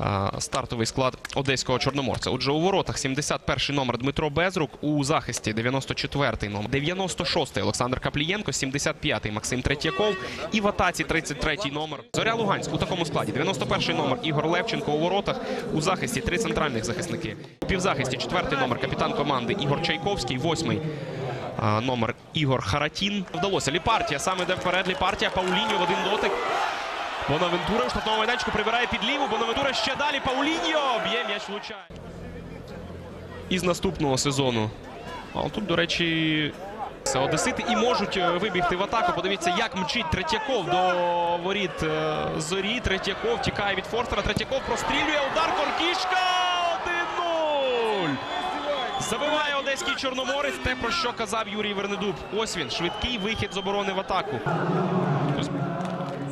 е, стартовий склад одеського чорноморця. Отже, у воротах 71-й номер Дмитро Безрук, у захисті 94-й номер, 96-й Олександр Каплієнко, 75-й Максим Третьяков і в атаці 33-й номер. Зоря Луганськ у такому складі. 91-й номер Ігор Левченко у воротах. У захисті три центральних захисники. У півзахисті 4-й номер капітан команди Ігор Чайковський, 8-й номер Ігор Харатін. Вдалося Ліпартія. Саме йде вперед Ліпартія. Пауліньо один дотик. Бонавентура у штрафному майданчику прибирає під ліву. Бонавентура ще далі. Пауліньо б'є м'яч влучає. Із наступного сезону. А тут, до речі, це одесити і можуть е, вибігти в атаку. Подивіться, як мчить Третьяков до воріт е, зорі. Третьяков тікає від Форстера. Третьяков прострілює. Удар Коркішка. 1-0. Забиває одеський чорноморець. Те, про що казав Юрій Вернедуб. Ось він. Швидкий вихід з оборони в атаку.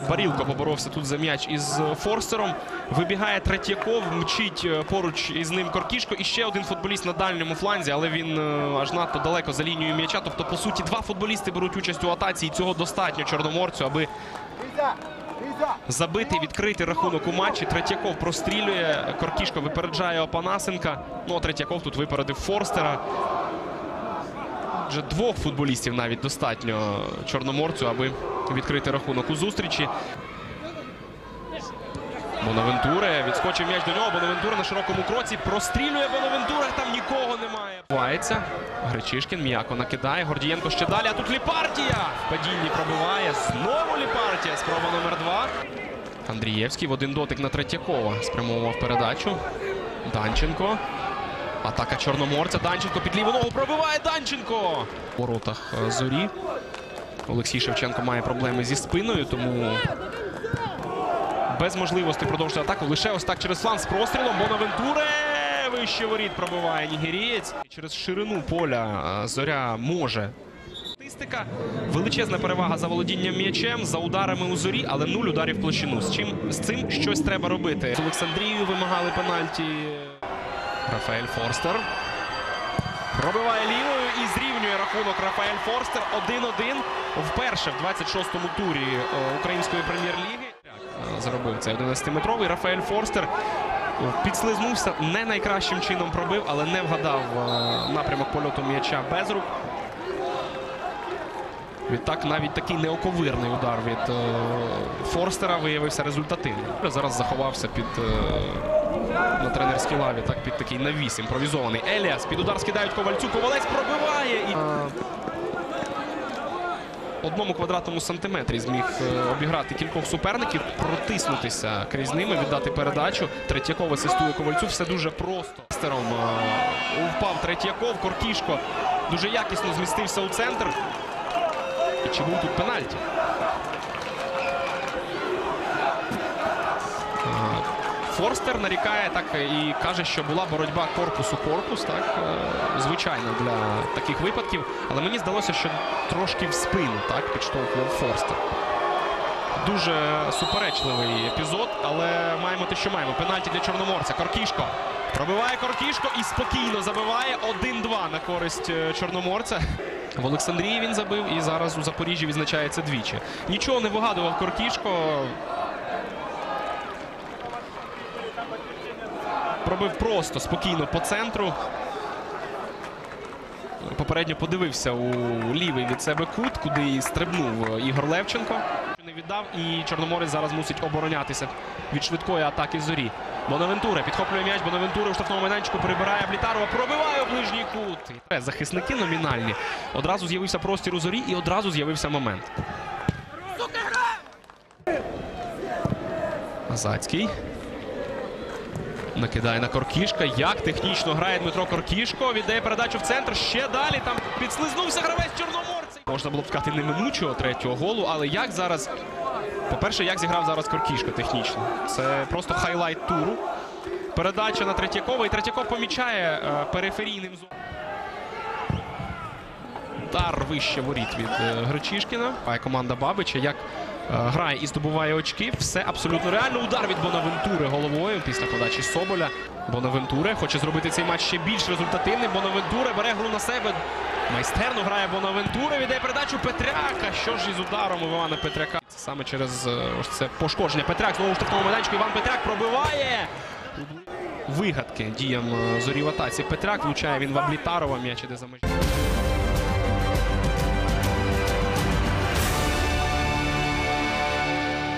Парілко поборовся тут за м'яч із Форстером. Вибігає Третьяков, мчить е, поруч із ним Коркішко. І ще один футболіст на дальньому фланзі, але він е, аж надто далеко за лінією м'яча. Тобто, по суті, два футболісти беруть участь у атаці, і цього достатньо чорноморцю, аби забити, відкрити рахунок у матчі. Третьяков прострілює. Коркішко випереджає Опанасенка. Ну, а Третьяков тут випередив Форстера. Вже двох футболістів навіть достатньо чорноморцю, аби відкрити рахунок у зустрічі. Бонавентуре відскочив м'яч до нього. Бонавентура на широкому кроці прострілює Бонавентура. Там нікого немає. Ховається. Гречишкін м'яко накидає. Гордієнко ще далі. А тут Ліпартія. Падінні пробиває. Знову Ліпартія. Спроба номер два. Андрієвський в один дотик на Третьякова. Спрямовував передачу. Данченко. Атака Чорноморця. Данченко під ліву ногу пробиває Данченко. У воротах е, зорі. Олексій Шевченко має проблеми зі спиною, тому без можливості продовжити атаку. Лише ось так через фланг з прострілом. Бонавентуре вище воріт пробиває нігерієць. Через ширину поля е, зоря може. Статистика величезна перевага за володінням м'ячем, за ударами у зорі, але нуль ударів площину. З чим з цим щось треба робити. З Олександрією вимагали пенальті. Рафаель Форстер. Пробиває лівою і зрівнює рахунок Рафаель Форстер 1-1. Вперше в 26-му турі е, української прем'єр-ліги. Заробив цей 11-метровий. Рафаель Форстер підслизнувся, не найкращим чином пробив, але не вгадав е, напрямок польоту м'яча без рук. Відтак навіть такий неоковирний удар від е, Форстера виявився результативним. Зараз заховався під е, на тренерській лаві, так під такий навіс імпровізований. Еліас під удар скидають ковальцю. Ковалець пробиває і одному квадратному сантиметрі зміг е, обіграти кількох суперників, протиснутися крізь ними, віддати передачу. Третьяков асистує ковальцю. Все дуже просто. Форстером е, впав Третьяков. Коркішко дуже якісно змістився у центр. І чи тут пенальті? Форстер нарікає так і каже, що була боротьба корпус-у-корпус, так е, звичайно для таких випадків. Але мені здалося, що трошки в спину так підштовхував Форстер. Дуже суперечливий епізод, але маємо те, що маємо. Пенальті для чорноморця. Коркішко пробиває Коркішко і спокійно забиває 1-2 на користь е, чорноморця. В Олександрії він забив і зараз у Запоріжжі відзначається двічі. Нічого не вигадував Коркішко. Пробив просто спокійно по центру. Попередньо подивився у лівий від себе кут, куди і стрибнув Ігор Левченко. Не віддав, і Чорноморець зараз мусить оборонятися від швидкої атаки зорі. Бонавентура підхоплює м'яч. Бонавентура у штрафному майданчику прибирає Блітарова, пробиває у ближній кут. Захисники номінальні. Одразу з'явився простір у зорі і одразу з'явився момент. Азацький. Накидає на Коркішка. Як технічно грає Дмитро Коркішко. Віддає передачу в центр. Ще далі. Там підслизнувся гравець Чорноморця. Можна було б сказати неминучого третього голу, але як зараз. По-перше, як зіграв зараз Коркішко технічно. Це просто хайлайт туру. Передача на Третьякова. І Третьяков помічає е, периферійним зоном. Удар вище воріт від е, Гречишкіна. А команда Бабича як е, грає і здобуває очки. Все абсолютно реально. Удар від Бонавентури головою після подачі Соболя. Бонавентуре хоче зробити цей матч ще більш результативним. Бонавентуре бере гру на себе. Майстерно грає Бонавентура, Віддає передачу Петряка. Що ж із ударом Івана Петряка? Саме через е, ось це пошкодження. Петряк знову в штрафному майданчику. Іван Петряк пробиває. Вигадки діям е, зорі в атаці. Петряк влучає він в Аблітарова м'яч іде за межі.